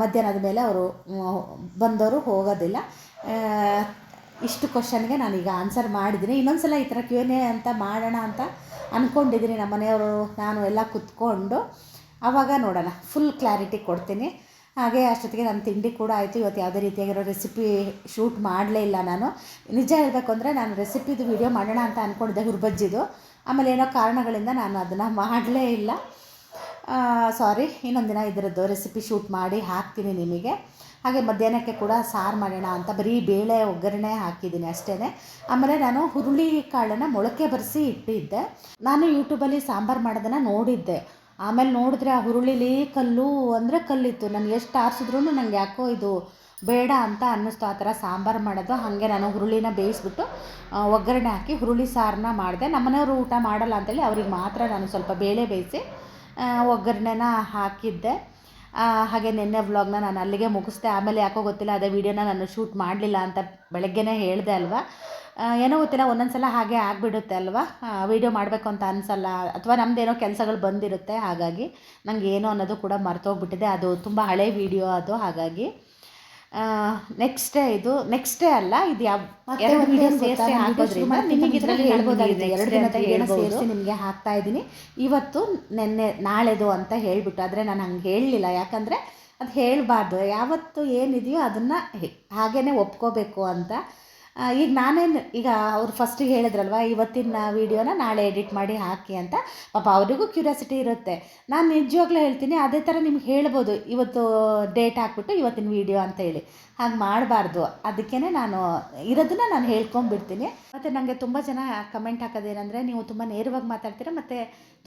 ಮಧ್ಯಾಹ್ನದ ಮೇಲೆ ಅವರು ಬಂದವರು ಹೋಗೋದಿಲ್ಲ. ಇಷ್ಟು ಕ್ವಶನ್ಗೆ ನಾನೀಗ ಆನ್ಸರ್ ಮಾಡಿದ್ದೀನಿ. ಇನ್ನೊಂದು ಸಲ ಈ ಥರ ಕ್ಯೂನೇ ಅಂತ ಮಾಡೋಣ ಅಂತ ಅಂದ್ಕೊಂಡಿದ್ದೀನಿ ನಮ್ಮ ಮನೆಯವರು, ನಾನು ಎಲ್ಲ ಕುತ್ಕೊಂಡು. ಆವಾಗ ನೋಡೋಣ ಫುಲ್ ಕ್ಲಾರಿಟಿ ಕೊಡ್ತೀನಿ. ಹಾಗೆ ಅಷ್ಟೊತ್ತಿಗೆ ನನ್ನ ತಿಂಡಿ ಕೂಡ ಆಯಿತು. ಇವತ್ತು ಯಾವುದೇ ರೀತಿಯಾಗಿರೋ ರೆಸಿಪಿ ಶೂಟ್ ಮಾಡಲೇ ಇಲ್ಲ ನಾನು. ನಿಜ ಹೇಳಬೇಕು ಅಂದರೆ ನಾನು ರೆಸಿಪಿದು ವಿಡಿಯೋ ಮಾಡೋಣ ಅಂತ ಅಂದ್ಕೊಂಡಿದ್ದೆ ಹುರ್ಬಜ್ಜಿದು. ಆಮೇಲೆ ಏನೋ ಕಾರಣಗಳಿಂದ ನಾನು ಅದನ್ನು ಮಾಡಲೇ ಇಲ್ಲ. ಸಾರಿ ಇನ್ನೊಂದು ದಿನ ಇದರದ್ದು ರೆಸಿಪಿ ಶೂಟ್ ಮಾಡಿ ಹಾಕ್ತೀನಿ ನಿಮಗೆ. ಹಾಗೆ ಮಧ್ಯಾಹ್ನಕ್ಕೆ ಕೂಡ ಸಾರು ಮಾಡೋಣ ಅಂತ ಬರೀ ಬೇಳೆ ಒಗ್ಗರಣೆ ಹಾಕಿದ್ದೀನಿ ಅಷ್ಟೇ ಆಮೇಲೆ ನಾನು ಹುರುಳಿ ಕಾಳನ್ನು ಮೊಳಕೆ ಬರೆಸಿ ಇಟ್ಟಿದ್ದೆ. ನಾನು ಯೂಟ್ಯೂಬಲ್ಲಿ ಸಾಂಬಾರು ಮಾಡೋದನ್ನು ನೋಡಿದ್ದೆ. ಆಮೇಲೆ ನೋಡಿದ್ರೆ ಆ ಹುರುಳಿಲಿ ಕಲ್ಲು ಅಂದರೆ ಕಲ್ಲಿತ್ತು. ನಾನು ಎಷ್ಟು ಆರಿಸಿದ್ರು ನನಗೆ ಯಾಕೋ ಇದು ಬೇಡ ಅಂತ ಅನ್ನಿಸ್ತು ಆ ಥರ ಸಾಂಬಾರು ಮಾಡೋದು. ಹಾಗೆ ನಾನು ಹುರುಳಿನ ಬೇಯಿಸ್ಬಿಟ್ಟು ಒಗ್ಗರಣೆ ಹಾಕಿ ಹುರುಳಿ ಸಾರನ್ನ ಮಾಡಿದೆ. ನಮ್ಮನೆಯವರು ಊಟ ಮಾಡಲ್ಲ ಅಂತೇಳಿ ಅವ್ರಿಗೆ ಮಾತ್ರ ನಾನು ಸ್ವಲ್ಪ ಬೇಳೆ ಬೇಯಿಸಿ ಒಗ್ಗರಣೆನ ಹಾಕಿದ್ದೆ. ಹಾಗೆ ನಿನ್ನೆ ವ್ಲಾಗ್ನ ನಾನು ಅಲ್ಲಿಗೆ ಮುಗಿಸ್ದೆ. ಆಮೇಲೆ ಯಾಕೋ ಗೊತ್ತಿಲ್ಲ, ಅದೇ ವೀಡಿಯೋನ ನಾನು ಶೂಟ್ ಮಾಡಲಿಲ್ಲ ಅಂತ ಬೆಳಗ್ಗೆನೇ ಹೇಳಿದೆ ಅಲ್ವಾ? ಏನೋ ಗೊತ್ತಿಲ್ಲ ಒಂದೊಂದು ಸಲ ಹಾಗೆ ಆಗಿಬಿಡುತ್ತೆ ಅಲ್ವಾ? ವೀಡಿಯೋ ಮಾಡಬೇಕು ಅಂತ ಅನಿಸಲ್ಲ. ಅಥವಾ ನಮ್ಮದೇನೋ ಕೆಲಸಗಳು ಬಂದಿರುತ್ತೆ, ಹಾಗಾಗಿ ನನಗೆ ಏನೋ ಅನ್ನೋದು ಕೂಡ ಮರ್ತೋಗ್ಬಿಟ್ಟಿದೆ. ಅದು ತುಂಬ ಹಳೆ ವೀಡಿಯೋ ಅದು, ಹಾಗಾಗಿ ನೆಕ್ಸ್ಟ್ ಡೇ ಇದು ನೆಕ್ಸ್ಟ್ ಡೇ ಅಲ್ಲ ಇದು ಯಾವ ಸೇರಿಸಿ ನಿಮಗೆ ಹಾಕ್ತಾ ಇದ್ದೀನಿ. ಇವತ್ತು ನಿನ್ನೆ ನಾಳೆದು ಅಂತ ಹೇಳಿಬಿಟ್ಟು ಆದರೆ ನಾನು ಹಂಗೆ ಹೇಳಲಿಲ್ಲ. ಯಾಕಂದರೆ ಅದು ಹೇಳಬಾರ್ದು. ಯಾವತ್ತು ಏನಿದೆಯೋ ಅದನ್ನು ಹಾಗೇ ಒಪ್ಕೋಬೇಕು ಅಂತ ಈಗ ನಾನೇನು, ಈಗ ಅವ್ರು ಫಸ್ಟಿಗೆ ಹೇಳಿದ್ರಲ್ವ, ಇವತ್ತಿನ ವೀಡಿಯೋನ ನಾಳೆ ಎಡಿಟ್ ಮಾಡಿ ಹಾಕಿ ಅಂತ. ಪಾಪ ಅವರಿಗೂ ಕ್ಯೂರಿಯಾಸಿಟಿ ಇರುತ್ತೆ. ನಾನು ನಿಜವಾಗ್ಲೂ ಹೇಳ್ತೀನಿ, ಅದೇ ಥರ ನಿಮ್ಗೆ ಹೇಳ್ಬೋದು, ಇವತ್ತು ಡೇಟ್ ಹಾಕ್ಬಿಟ್ಟು ಇವತ್ತಿನ ವೀಡಿಯೋ ಅಂತ ಹೇಳಿ. ಹಾಗೆ ಮಾಡಬಾರ್ದು. ಅದಕ್ಕೇ ನಾನು ಇರೋದನ್ನ ನಾನು ಹೇಳ್ಕೊಂಬಿಡ್ತೀನಿ ಮತ್ತು ನನಗೆ ತುಂಬ ಜನ ಕಮೆಂಟ್ ಹಾಕೋದೇನೆಂದರೆ, ನೀವು ತುಂಬ ನೇರವಾಗಿ ಮಾತಾಡ್ತೀರಾ, ಮತ್ತು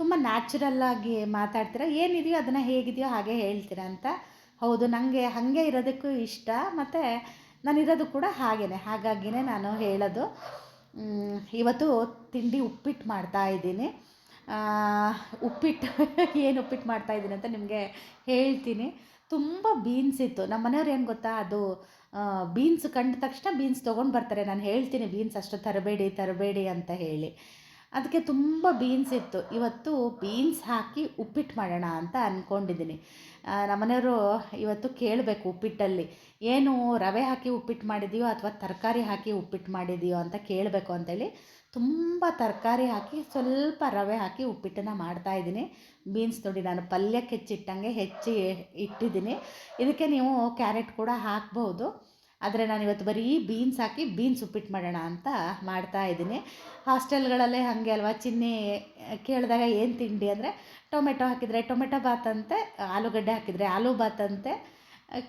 ತುಂಬ ನ್ಯಾಚುರಲ್ಲಾಗಿ ಮಾತಾಡ್ತೀರಾ, ಏನಿದೆಯೋ ಅದನ್ನು ಹೇಗಿದೆಯೋ ಹಾಗೆ ಹೇಳ್ತೀರಾ ಅಂತ. ಹೌದು ನನಗೆ ಹಾಗೆ ಇರೋದಕ್ಕೂ ಇಷ್ಟ. ಮತ್ತು ನಾನಿರೋದು ಕೂಡ ಹಾಗೇ ಹಾಗಾಗಿನೇ ನಾನು ಹೇಳೋದು. ಇವತ್ತು ತಿಂಡಿ ಉಪ್ಪಿಟ್ಟು ಮಾಡ್ತಾ ಇದ್ದೀನಿ. ಉಪ್ಪಿಟ್ಟು ಏನು ಉಪ್ಪಿಟ್ಟು ಮಾಡ್ತಾ ಇದ್ದೀನಿ ಅಂತ ನಿಮಗೆ ಹೇಳ್ತೀನಿ. ತುಂಬ ಬೀನ್ಸ್ ಇತ್ತು. ನಮ್ಮ ಮನೆಯವ್ರು ಏನು ಗೊತ್ತಾ, ಅದು ಬೀನ್ಸ್ ಕಂಡ ತಕ್ಷಣ ಬೀನ್ಸ್ ತೊಗೊಂಡು ಬರ್ತಾರೆ. ನಾನು ಹೇಳ್ತೀನಿ ಬೀನ್ಸ್ ಅಷ್ಟು ತರಬೇಡಿ ತರಬೇಡಿ ಅಂತ ಹೇಳಿ. ಅದಕ್ಕೆ ತುಂಬ ಬೀನ್ಸ್ ಇತ್ತು. ಇವತ್ತು ಬೀನ್ಸ್ ಹಾಕಿ ಉಪ್ಪಿಟ್ಟು ಮಾಡೋಣ ಅಂತ ಅಂದ್ಕೊಂಡಿದ್ದೀನಿ ನಮ್ಮನೆಯವರು ಇವತ್ತು ಕೇಳಬೇಕು ಉಪ್ಪಿಟ್ಟಲ್ಲಿ. ಏನು ರವೆ ಹಾಕಿ ಉಪ್ಪಿಟ್ಟು ಮಾಡಿದೆಯೋ ಅಥವಾ ತರಕಾರಿ ಹಾಕಿ ಉಪ್ಪಿಟ್ಟು ಮಾಡಿದೆಯೋ ಅಂತ ಕೇಳಬೇಕು ಅಂತೇಳಿ ತುಂಬ ತರಕಾರಿ ಹಾಕಿ ಸ್ವಲ್ಪ ರವೆ ಹಾಕಿ ಉಪ್ಪಿಟ್ಟನ್ನು ಮಾಡ್ತಾಯಿದ್ದೀನಿ ಬೀನ್ಸ್ ನೋಡಿ ನಾನು ಪಲ್ಯಕ್ಕೆ ಹೆಚ್ಚಿಟ್ಟಂಗೆ ಹೆಚ್ಚಿ ಇಟ್ಟಿದ್ದೀನಿ. ಇದಕ್ಕೆ ನೀವು ಕ್ಯಾರೆಟ್ ಕೂಡ ಹಾಕ್ಬೋದು. ಆದರೆ ನಾನು ಇವತ್ತು ಬರೀ ಬೀನ್ಸ್ ಹಾಕಿ ಬೀನ್ಸ್ ಉಪ್ಪಿಟ್ಟು ಮಾಡೋಣ ಅಂತ ಮಾಡ್ತಾ ಇದ್ದೀನಿ. ಹಾಸ್ಟೆಲ್ಗಳಲ್ಲೇ ಹಾಗೆ ಅಲ್ವಾ? ಚಿನ್ನಿ ಕೇಳಿದಾಗ ಏನು ತಿಂಡಿ ಅಂದರೆ ಟೊಮೆಟೊ ಹಾಕಿದರೆ ಟೊಮೆಟೊ ಬಾತ್ ಅಂತೆ, ಆಲೂಗಡ್ಡೆ ಹಾಕಿದರೆ ಆಲೂ ಬಾತ್ ಅಂತೆ,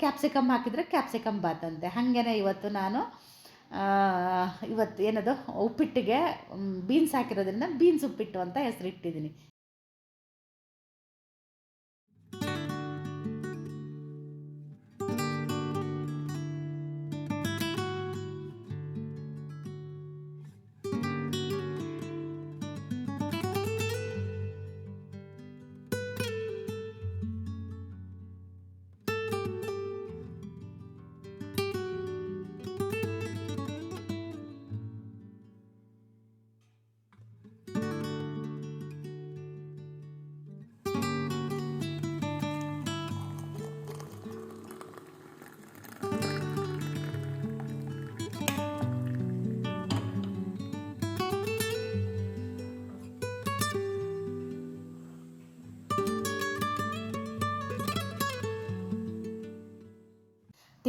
ಕ್ಯಾಪ್ಸಿಕಮ್ ಹಾಕಿದರೆ ಕ್ಯಾಪ್ಸಿಕಮ್ ಬಾತ್ ಅಂತೆ. ಹಾಗೇ ಇವತ್ತು ನಾನು ಇವತ್ತು ಏನದು? ಉಪ್ಪಿಟ್ಟಿಗೆ ಬೀನ್ಸ್ ಹಾಕಿರೋದ್ರಿಂದ ಬೀನ್ಸ್ ಉಪ್ಪಿಟ್ಟು ಅಂತ ಹೆಸರಿಟ್ಟಿದ್ದೀನಿ.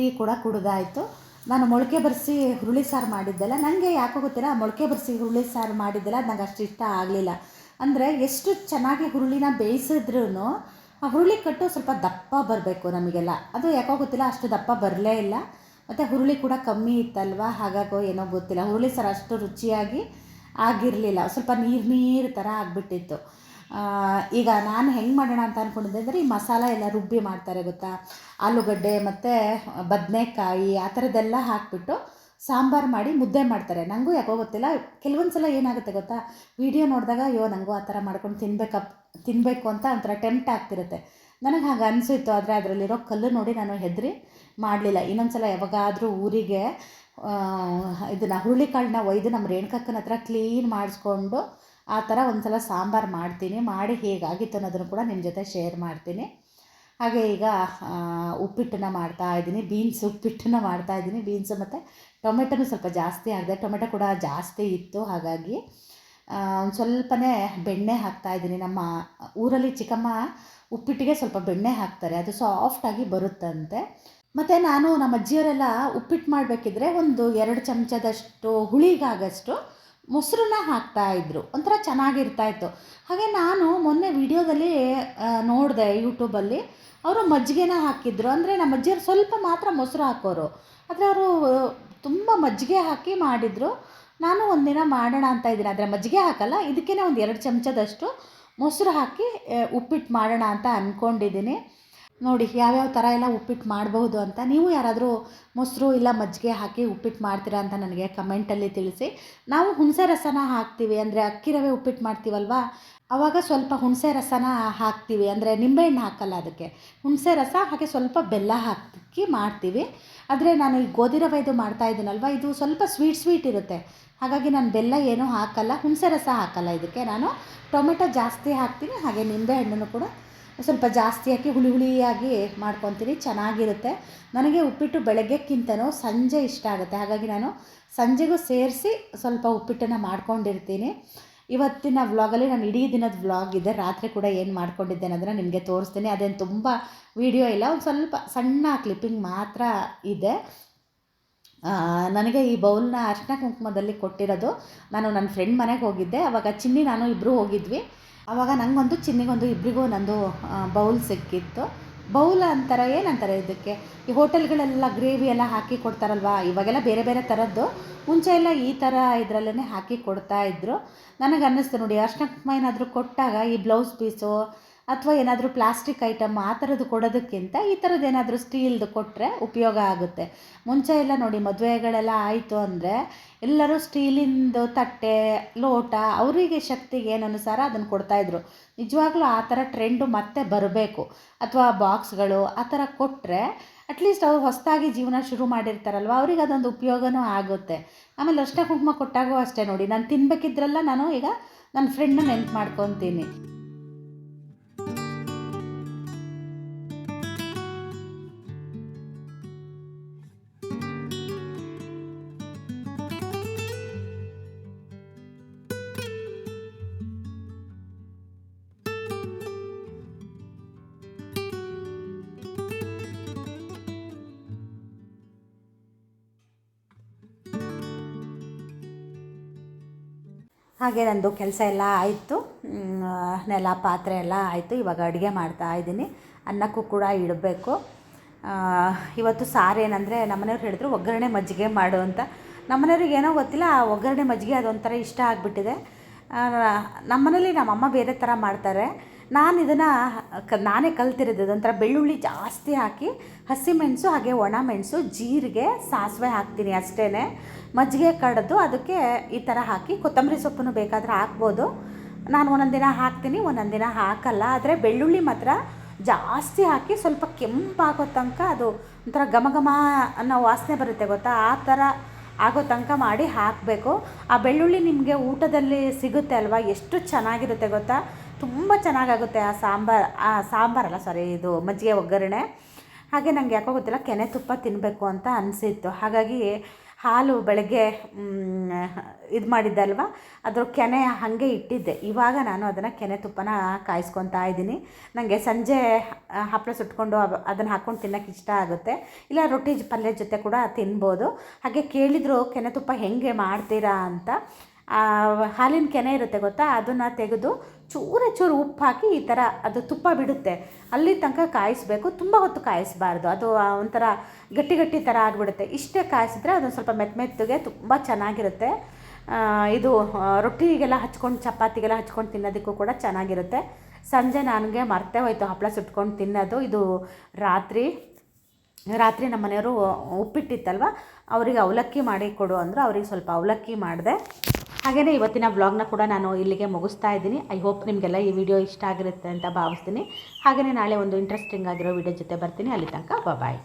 ಟೀ ಕೂಡ ಕುಡಿದಾಯಿತು. ನಾನು ಮೊಳಕೆ ಬರಿಸಿ ಹುರುಳಿ ಸಾರು ಮಾಡಿದ್ದೆಲ್ಲ ನನಗೆ ಯಾಕೋ ಗೊತ್ತಿಲ್ಲ, ಮೊಳಕೆ ಬರಿಸಿ ಹುರುಳಿ ಸಾರು ಮಾಡಿದ್ದಲ್ಲ ನಂಗೆ ಅಷ್ಟು ಇಷ್ಟ ಆಗಲಿಲ್ಲ. ಅಂದರೆ ಎಷ್ಟು ಚೆನ್ನಾಗಿ ಹುರುಳಿನ ಬೇಯಿಸಿದ್ರೂ ಆ ಹುರುಳಿ ಕಟ್ಟು ಸ್ವಲ್ಪ ದಪ್ಪ ಬರಬೇಕು ನಮಗೆಲ್ಲ. ಅದು ಯಾಕೋ ಗೊತ್ತಿಲ್ಲ, ಅಷ್ಟು ದಪ್ಪ ಬರಲೇ ಇಲ್ಲ. ಮತ್ತು ಹುರುಳಿ ಕೂಡ ಕಮ್ಮಿ ಇತ್ತಲ್ವ, ಹಾಗಾಗೋ ಏನೋ ಗೊತ್ತಿಲ್ಲ. ಹುರುಳಿ ಸಾರು ಅಷ್ಟು ರುಚಿಯಾಗಿ ಆಗಿರಲಿಲ್ಲ. ಸ್ವಲ್ಪ ನೀರು ನೀರು ಥರ ಆಗಿಬಿಟ್ಟಿತ್ತು. ಈಗ ನಾನು ಹೆಂಗೆ ಮಾಡೋಣ ಅಂತ ಅಂದ್ಕೊಂಡಿದ್ದೆ ಅಂದರೆ ಈ ಮಸಾಲ ಎಲ್ಲ ರುಬ್ಬಿ ಮಾಡ್ತಾರೆ ಗೊತ್ತಾ? ಆಲೂಗಡ್ಡೆ ಮತ್ತು ಬದನೆಕಾಯಿ ಆ ಥರದ್ದೆಲ್ಲ ಹಾಕಿಬಿಟ್ಟು ಸಾಂಬಾರು ಮಾಡಿ ಮುದ್ದೆ ಮಾಡ್ತಾರೆ. ನನಗೂ ಯಾಕೋ ಗೊತ್ತಿಲ್ಲ. ಕೆಲವೊಂದು ಸಲ ಏನಾಗುತ್ತೆ ಗೊತ್ತಾ? ವಿಡಿಯೋ ನೋಡಿದಾಗ ಅಯ್ಯೋ ನನಗೂ ಆ ಥರ ಮಾಡ್ಕೊಂಡು ತಿನ್ಬೇಕಪ್ಪ ತಿನ್ನಬೇಕು ಅಂತ ಒಂಥರ ಟೆಂಪ್ಟ್ ಆಗ್ತಿರುತ್ತೆ. ನನಗೆ ಹಾಗೆ ಅನಿಸಿತ್ತು. ಆದರೆ ಅದರಲ್ಲಿರೋ ಕಲ್ಲು ನೋಡಿ ನಾನು ಹೆದರಿ ಮಾಡಲಿಲ್ಲ. ಇನ್ನೊಂದು ಸಲ ಯಾವಾಗಾದರೂ ಊರಿಗೆ ಇದನ್ನು ಹುರುಳಿಕಾಳನ್ನ ಒಯ್ದು ನಮ್ಮ ರೇಣುಕಕ್ಕನ ಹತ್ರ ಕ್ಲೀನ್ ಮಾಡಿಸ್ಕೊಂಡು ಆ ಥರ ಒಂದು ಸಲ ಸಾಂಬಾರು ಮಾಡ್ತೀನಿ. ಮಾಡಿ ಹೇಗಾಗಿತ್ತು ಅನ್ನೋದನ್ನು ಕೂಡ ನಿಮ್ಮ ಜೊತೆ ಶೇರ್ ಮಾಡ್ತೀನಿ. ಹಾಗೆ ಈಗ ಉಪ್ಪಿಟ್ಟನ್ನು ಮಾಡ್ತಾ ಇದ್ದೀನಿ. ಬೀನ್ಸ್ ಉಪ್ಪಿಟ್ಟನ್ನ ಮಾಡ್ತಾ ಇದ್ದೀನಿ. ಬೀನ್ಸು ಮತ್ತು ಟೊಮೆಟೊನು ಸ್ವಲ್ಪ ಜಾಸ್ತಿ ಆಗಿದೆ ಟೊಮೆಟೊ ಕೂಡ ಜಾಸ್ತಿ ಇತ್ತು, ಹಾಗಾಗಿ ಒಂದು ಸ್ವಲ್ಪನೇ ಬೆಣ್ಣೆ ಹಾಕ್ತಾ ಇದ್ದೀನಿ. ನಮ್ಮ ಊರಲ್ಲಿ ಚಿಕ್ಕಮ್ಮ ಉಪ್ಪಿಟ್ಟಿಗೆ ಸ್ವಲ್ಪ ಬೆಣ್ಣೆ ಹಾಕ್ತಾರೆ. ಅದು ಸಾಫ್ಟಾಗಿ ಬರುತ್ತಂತೆ. ಮತ್ತು ನಾನು ನಮ್ಮ ಅಜ್ಜಿಯವರೆಲ್ಲ ಉಪ್ಪಿಟ್ಟು ಮಾಡಬೇಕಿದ್ರೆ ಒಂದು ಎರಡು ಚಮಚದಷ್ಟು ಹುಳಿಗಾಗಷ್ಟು ಮೊಸರನ್ನ ಹಾಕ್ತಾ ಇದ್ರು. ಒಂಥರ ಚೆನ್ನಾಗಿರ್ತಾ ಇತ್ತು. ಹಾಗೆ ನಾನು ಮೊನ್ನೆ ವಿಡಿಯೋದಲ್ಲಿ ನೋಡಿದೆ ಯೂಟ್ಯೂಬಲ್ಲಿ, ಅವರು ಮಜ್ಜಿಗೆನ ಹಾಕಿದ್ರು. ಅಂದರೆ ನಮ್ಮ ಅಜ್ಜಿಯವರು ಸ್ವಲ್ಪ ಮಾತ್ರ ಮೊಸರು ಹಾಕೋರು. ಆದರೆ ಅವರು ತುಂಬ ಮಜ್ಜಿಗೆ ಹಾಕಿ ಮಾಡಿದರು. ನಾನು ಒಂದಿನ ಮಾಡೋಣ ಅಂತ ಇದ್ದೀನಿ. ಆದರೆ ಮಜ್ಜಿಗೆ ಹಾಕಲ್ಲ ಇದಕ್ಕೇ ಒಂದು ಎರಡು ಚಮಚದಷ್ಟು ಮೊಸರು ಹಾಕಿ ಉಪ್ಪಿಟ್ಟು ಮಾಡೋಣ ಅಂತ ಅಂದ್ಕೊಂಡಿದ್ದೀನಿ ನೋಡಿ, ಯಾವ್ಯಾವ ಥರ ಎಲ್ಲ ಉಪ್ಪಿಟ್ಟು ಮಾಡಬಹುದು ಅಂತ ನೀವು ಯಾರಾದರೂ ಮೊಸರು ಇಲ್ಲ ಮಜ್ಜಿಗೆ ಹಾಕಿ ಉಪ್ಪಿಟ್ಟು ಮಾಡ್ತೀರಾ ಅಂತ ನನಗೆ ಕಮೆಂಟಲ್ಲಿ ತಿಳಿಸಿ. ನಾವು ಹುಣಸೆ ರಸನ ಹಾಕ್ತೀವಿ, ಅಂದರೆ ಅಕ್ಕಿ ರವೆ ಉಪ್ಪಿಟ್ಟು ಮಾಡ್ತೀವಲ್ವ? ಆವಾಗ ಸ್ವಲ್ಪ ಹುಣಸೆ ರಸನ ಹಾಕ್ತೀವಿ, ಅಂದರೆ ನಿಂಬೆಹಣ್ಣು ಹಾಕಲ್ಲ ಅದಕ್ಕೆ. ಹುಣಸೆ ರಸ, ಹಾಗೆ ಸ್ವಲ್ಪ ಬೆಲ್ಲ ಹಾಕಿ ಮಾಡ್ತೀವಿ. ಆದರೆ ನಾನು ಈ ಗೋಧಿ ರವೆದು ಮಾಡ್ತಾ ಇದ್ದೀನಲ್ವ, ಇದು ಸ್ವಲ್ಪ ಸ್ವೀಟ್ ಸ್ವೀಟ್ ಇರುತ್ತೆ. ಹಾಗಾಗಿ ನಾನು ಬೆಲ್ಲ ಏನೂ ಹಾಕಲ್ಲ, ಹುಣಸೆ ರಸ ಹಾಕಲ್ಲ ಇದಕ್ಕೆ. ನಾನು ಟೊಮೆಟೊ ಜಾಸ್ತಿ ಹಾಕ್ತೀನಿ, ಹಾಗೆ ನಿಂಬೆಹಣ್ಣನ್ನು ಕೂಡ ಸ್ವಲ್ಪ ಜಾಸ್ತಿ ಹಾಕಿ ಹುಳಿ ಹುಳಿಯಾಗಿ ಮಾಡ್ಕೊತೀನಿ, ಚೆನ್ನಾಗಿರುತ್ತೆ. ನನಗೆ ಉಪ್ಪಿಟ್ಟು ಬೆಳಗ್ಗೆಕ್ಕಿಂತನೂ ಸಂಜೆ ಇಷ್ಟ ಆಗುತ್ತೆ. ಹಾಗಾಗಿ ನಾನು ಸಂಜೆಗೂ ಸೇರಿಸಿ ಸ್ವಲ್ಪ ಉಪ್ಪಿಟ್ಟನ್ನು ಮಾಡ್ಕೊಂಡಿರ್ತೀನಿ. ಇವತ್ತಿನ ವ್ಲಾಗಲ್ಲಿ ನಾನು ಇಡೀ ದಿನದ ವ್ಲಾಗ್ ಇದೆ. ರಾತ್ರಿ ಕೂಡ ಏನು ಮಾಡ್ಕೊಂಡಿದ್ದೇನೆ ಅಂದರೆ ನಿಮಗೆ ತೋರಿಸ್ತೀನಿ. ಅದೇನು ತುಂಬ ವೀಡಿಯೋ ಇಲ್ಲ, ಒಂದು ಸ್ವಲ್ಪ ಸಣ್ಣ ಕ್ಲಿಪ್ಪಿಂಗ್ ಮಾತ್ರ ಇದೆ. ನನಗೆ ಈ ಬೌಲ್ನ ಅರ್ಶಿನ ಕುಂಕುಮದಲ್ಲಿ ಕೊಟ್ಟಿರೋದು ನಾನು ನನ್ನ ಫ್ರೆಂಡ್ ಮನೆಗೆ ಹೋಗಿದ್ದೆ. ಅವಾಗ ಚಿನ್ನಿ ನಾನು ಇಬ್ಬರು ಹೋಗಿದ್ವಿ. ಆವಾಗ ನನಗೊಂದು ಚಿನ್ನಿಗೊಂದು ಇಬ್ಬರಿಗೂ ನಂದು ಬೌಲ್ ಸಿಕ್ಕಿತ್ತು. ಬೌಲ್ ಅಂತಾರೆ, ಏನಂತಾರೆ ಇದಕ್ಕೆ? ಈ ಹೋಟೆಲ್ಗಳೆಲ್ಲ ಗ್ರೇವಿ ಎಲ್ಲ ಹಾಕಿ ಕೊಡ್ತಾರಲ್ವಾ? ಇವಾಗೆಲ್ಲ ಬೇರೆ ಬೇರೆ ಥರದ್ದು ಮುಂಚೆ ಎಲ್ಲ ಈ ಥರ ಇದರಲ್ಲೇ ಹಾಕಿ ಕೊಡ್ತಾ ಇದ್ದರು ನನಗೆ ಅನ್ನಿಸ್ತು ನೋಡಿ ಅರ್ಶಿನ ಕುಂಕುಮ ಏನಾದರೂ ಕೊಟ್ಟಾಗ ಈ ಬ್ಲೌಸ್ ಪೀಸು ಅಥವಾ ಏನಾದರೂ ಪ್ಲಾಸ್ಟಿಕ್ ಐಟಮ್ ಆ ಥರದ್ದು ಕೊಡೋದಕ್ಕಿಂತ ಈ ಥರದ್ದು ಏನಾದರೂ ಸ್ಟೀಲ್ದು ಕೊಟ್ಟರೆ ಉಪಯೋಗ ಆಗುತ್ತೆ. ಮುಂಚೆ ಎಲ್ಲ ನೋಡಿ ಮದುವೆಗಳೆಲ್ಲ ಆಯಿತು ಅಂದರೆ ಎಲ್ಲರೂ ಸ್ಟೀಲಿಂದು ತಟ್ಟೆ, ಲೋಟ, ಅವರಿಗೆ ಶಕ್ತಿಗೆ ಏನನುಸಾರ ಅದನ್ನು ಕೊಡ್ತಾಯಿದ್ರು ನಿಜವಾಗ್ಲೂ ಆ ಥರ ಟ್ರೆಂಡು ಮತ್ತೆ ಬರಬೇಕು. ಅಥವಾ ಬಾಕ್ಸ್ಗಳು ಆ ಥರ ಕೊಟ್ಟರೆ ಅಟ್ಲೀಸ್ಟ್ ಅವ್ರು ಹೊಸದಾಗಿ ಜೀವನ ಶುರು ಮಾಡಿರ್ತಾರಲ್ವ, ಅವ್ರಿಗೆ ಅದೊಂದು ಉಪಯೋಗನೂ ಆಗುತ್ತೆ. ಆಮೇಲೆ ಅಷ್ಟೇ ಕುಂಕುಮ ಕೊಟ್ಟಾಗೂ ಅಷ್ಟೇ ನೋಡಿ, ನಾನು ತಿನ್ಬೇಕಿದ್ರಲ್ಲ ನಾನು ಈಗ ನನ್ನ ಫ್ರೆಂಡ್ನ ನೆನ್ಪು ಮಾಡ್ಕೊತೀನಿ. ಹಾಗೆ ನಂದು ಕೆಲಸ ಎಲ್ಲ ಆಯಿತು. ನೆಲ ಪಾತ್ರೆ ಎಲ್ಲ ಆಯಿತು. ಇವಾಗ ಅಡುಗೆ ಮಾಡ್ತಾ ಇದ್ದೀನಿ. ಅನ್ನಕ್ಕೂ ಕೂಡ ಇಡಬೇಕು. ಇವತ್ತು ಸಾರು ಏನಂದರೆ ನಮ್ಮನೆಯವ್ರು ಹೇಳಿದ್ರು, ಒಗ್ಗರಣೆ ಮಜ್ಜಿಗೆ ಮಾಡು ಅಂತ. ನಮ್ಮನೆಯವ್ರಿಗೆ ಏನೋ ಗೊತ್ತಿಲ್ಲ, ಆ ಒಗ್ಗರಣೆ ಮಜ್ಜಿಗೆ ಅದೊಂಥರ ಇಷ್ಟ ಆಗಿಬಿಟ್ಟಿದೆ. ನಮ್ಮನೇಲಿ ನಮ್ಮಮ್ಮ ಬೇರೆ ಥರ ಮಾಡ್ತಾರೆ. ನಾನು ಇದನ್ನು ಕ, ನಾನೇ ಕಲ್ತಿರೋದು. ಅದೊಂಥರ ಬೆಳ್ಳುಳ್ಳಿ ಜಾಸ್ತಿ ಹಾಕಿ ಹಸಿಮೆಣಸು ಹಾಗೆ ಒಣ ಮೆಣಸು, ಜೀರಿಗೆ, ಸಾಸಿವೆ ಹಾಕ್ತೀನಿ ಅಷ್ಟೇ ಮಜ್ಜಿಗೆ ಕಡಿದು ಅದಕ್ಕೆ ಈ ಥರ ಹಾಕಿ ಕೊತ್ತಂಬರಿ ಸೊಪ್ಪನ್ನು ಬೇಕಾದರೆ ಹಾಕ್ಬೋದು. ನಾನು ಒಂದೊಂದು ದಿನ ಹಾಕ್ತೀನಿ, ಒಂದೊಂದು ದಿನ ಹಾಕಲ್ಲ. ಆದರೆ ಬೆಳ್ಳುಳ್ಳಿ ಮಾತ್ರ ಜಾಸ್ತಿ ಹಾಕಿ ಸ್ವಲ್ಪ ಕೆಂಪಾಗೋ ತನಕ ಅದು ಒಂಥರ ಘಮ ಘಮ ಅನ್ನೋ ವಾಸನೆ ಬರುತ್ತೆ ಗೊತ್ತಾ? ಆ ಥರ ಆಗೋ ತನಕ ಮಾಡಿ ಹಾಕಬೇಕು. ಆ ಬೆಳ್ಳುಳ್ಳಿ ನಿಮಗೆ ಊಟದಲ್ಲಿ ಸಿಗುತ್ತೆ ಅಲ್ವಾ? ಎಷ್ಟು ಚೆನ್ನಾಗಿರುತ್ತೆ ಗೊತ್ತಾ? ತುಂಬ ಚೆನ್ನಾಗಾಗುತ್ತೆ ಆ ಸಾಂಬಾರು, ಆ ಸಾಂಬಾರಲ್ಲ ಸಾರಿ ಇದು ಮಜ್ಜಿಗೆ ಒಗ್ಗರಣೆ. ಹಾಗೆ ನನಗೆ ಯಾಕೋ ಗೊತ್ತಿಲ್ಲ, ಕೆನೆ ತುಪ್ಪ ತಿನ್ನಬೇಕು ಅಂತ ಅನಿಸಿತ್ತು. ಹಾಗಾಗಿ ಹಾಲು ಬೆಳಗ್ಗೆ ಇದು ಮಾಡಿದ್ದೆ ಅಲ್ವಾ? ಅದ್ರ ಕೆನೆ ಹಾಗೆ ಇಟ್ಟಿದ್ದೆ. ಇವಾಗ ನಾನು ಅದನ್ನು ಕೆನೆ ತುಪ್ಪನ ಕಾಯಿಸ್ಕೊತಾ ಇದ್ದೀನಿ. ನನಗೆ ಸಂಜೆ ಹಪ್ಪಳ ಸುಟ್ಕೊಂಡು ಅದನ್ನು ಹಾಕ್ಕೊಂಡು ತಿನ್ನೋಕೆ ಇಷ್ಟ ಆಗುತ್ತೆ. ಇಲ್ಲ, ರೊಟ್ಟಿ ಪಲ್ಯ ಜೊತೆ ಕೂಡ ತಿನ್ಬೋದು. ಹಾಗೆ ಕೇಳಿದರು, ಕೆನೆ ತುಪ್ಪ ಹೆಂಗೆ ಮಾಡ್ತೀರಾ? ಅಂತ. ಹಾಲಿನ ಕೆನೆ ಇರುತ್ತೆ ಗೊತ್ತಾ? ಅದನ್ನು ತೆಗೆದು ಚೂರೇ ಚೂರು ಉಪ್ಪು ಹಾಕಿ ಈ ಥರ ಅದು ತುಪ್ಪ ಬಿಡುತ್ತೆ. ಅಲ್ಲಿ ತನಕ ಕಾಯಿಸಬೇಕು. ತುಂಬ ಹೊತ್ತು ಕಾಯಿಸಬಾರ್ದು. ಅದು ಒಂಥರ ಗಟ್ಟಿ ಗಟ್ಟಿ ಥರ ಆಗಿಬಿಡುತ್ತೆ. ಇಷ್ಟೇ ಕಾಯಿಸಿದ್ರೆ ಅದೊಂದು ಸ್ವಲ್ಪ ಮೆತ್ತ ಮೆತ್ತಗೆ ತುಂಬ ಚೆನ್ನಾಗಿರುತ್ತೆ. ಇದು ರೊಟ್ಟಿಗೆಲ್ಲ ಹಚ್ಕೊಂಡು, ಚಪಾತಿಗೆಲ್ಲ ಹಚ್ಕೊಂಡು ತಿನ್ನೋದಕ್ಕೂ ಕೂಡ ಚೆನ್ನಾಗಿರುತ್ತೆ. ಸಂಜೆ ನನಗೆ ಮರ್ತೇ ಹೋಯ್ತು. ಹಪ್ಪಳ ಸುಟ್ಕೊಂಡು ತಿನ್ನೋದು. ಇದು ರಾತ್ರಿ ರಾತ್ರಿ ನಮ್ಮ ಮನೆಯವರು ಉಪ್ಪಿಟ್ಟಿತ್ತಲ್ವ, ಅವರಿಗೆ ಅವಲಕ್ಕಿ ಮಾಡಿ ಕೊಡು ಅಂದರು ಅವ್ರಿಗೆ ಸ್ವಲ್ಪ ಅವಲಕ್ಕಿ ಮಾಡಿದೆ. ಹಾಗೆಯೇ ಇವತ್ತಿನ ವ್ಲಾಗ್ನ ಕೂಡ ನಾನು ಇಲ್ಲಿಗೆ ಮುಗಿಸ್ತಾ ಇದ್ದೀನಿ. ಐ ಹೋಪ್ ನಿಮಗೆಲ್ಲ ಈ ವಿಡಿಯೋ ಇಷ್ಟ ಆಗಿರುತ್ತೆ ಅಂತ ಭಾವಿಸ್ತೀನಿ. ಹಾಗೆಯೇ ನಾಳೆ ಒಂದು ಇಂಟ್ರೆಸ್ಟಿಂಗ್ ಆಗಿರೋ ವಿಡಿಯೋ ಜೊತೆ ಬರ್ತೀನಿ. ಅಲ್ಲಿ ತನಕ ಬಾಯ್